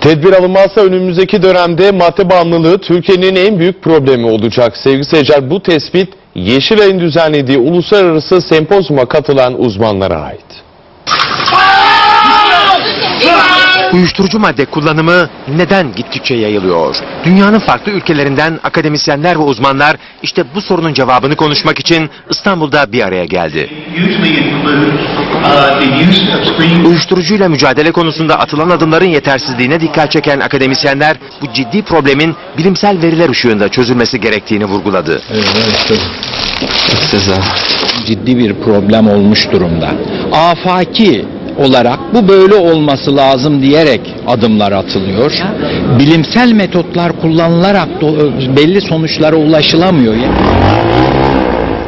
Tedbir alınmazsa önümüzdeki dönemde madde bağımlılığı Türkiye'nin en büyük problemi olacak. Sevgili seyirciler bu tespit Yeşilay'ın düzenlediği uluslararası sempozyuma katılan uzmanlara ait. Uyuşturucu madde kullanımı neden gittikçe yayılıyor? Dünyanın farklı ülkelerinden akademisyenler ve uzmanlar işte bu sorunun cevabını konuşmak için İstanbul'da bir araya geldi. Uyuşturucuyla mücadele konusunda atılan adımların yetersizliğine dikkat çeken akademisyenler bu ciddi problemin bilimsel veriler ışığında çözülmesi gerektiğini vurguladı. ciddi bir problem olmuş durumda. Afaki olarak bu böyle olması lazım diyerek adımlar atılıyor. Bilimsel metotlar kullanılarak belli sonuçlara ulaşılamıyor.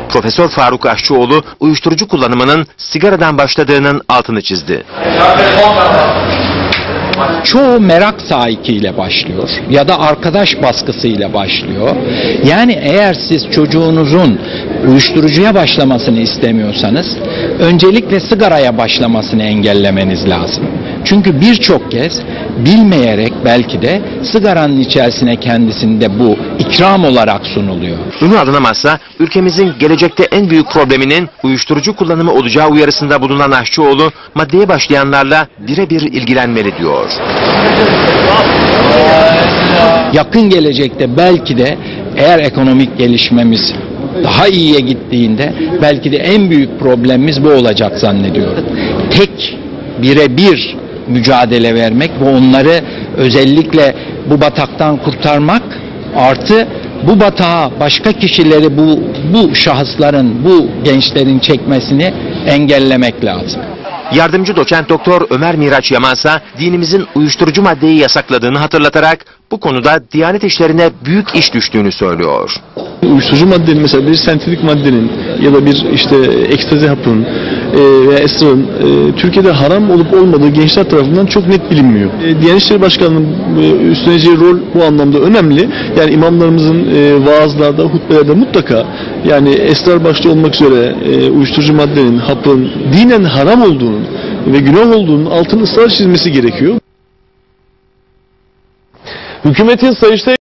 Profesör Faruk Aşçıoğlu uyuşturucu kullanımının sigaradan başladığının altını çizdi. Çoğu merak sahikiyle başlıyor ya da arkadaş baskısıyla başlıyor. Yani eğer siz çocuğunuzun uyuşturucuya başlamasını istemiyorsanız öncelikle sigaraya başlamasını engellemeniz lazım. Çünkü birçok kez bilmeyerek belki de sigaranın içerisine kendisinde bu ikram olarak sunuluyor. Ünü alınamazsa ülkemizin gelecekte en büyük probleminin uyuşturucu kullanımı olacağı uyarısında bulunan Aşçıoğlu maddeye başlayanlarla birebir ilgilenmeli diyor. yakın gelecekte belki de eğer ekonomik gelişmemiz daha iyiye gittiğinde belki de en büyük problemimiz bu olacak zannediyorum. Tek birebir mücadele vermek ve onları özellikle bu bataktan kurtarmak artı bu batağa başka kişileri bu bu şahısların bu gençlerin çekmesini engellemek lazım. Yardımcı doçent doktor Ömer Miraç Yamansa dinimizin uyuşturucu maddeyi yasakladığını hatırlatarak bu konuda Diyanet işlerine büyük iş düştüğünü söylüyor. uyuşturucu maddenin mesela bir sentetik maddenin ya da bir işte ekstazi hapın e, veya esrarın e, Türkiye'de haram olup olmadığı gençler tarafından çok net bilinmiyor. E, Diyanet İşleri Başkanı'nın e, üstleneceği rol bu anlamda önemli. Yani imamlarımızın e, vaazlarda, hutbelerde mutlaka yani esrar başta olmak üzere uyuşturucu maddenin, hapın dinen haram olduğunun ve günah olduğunun altını ısrar çizmesi gerekiyor. Hükümetin Sayıştay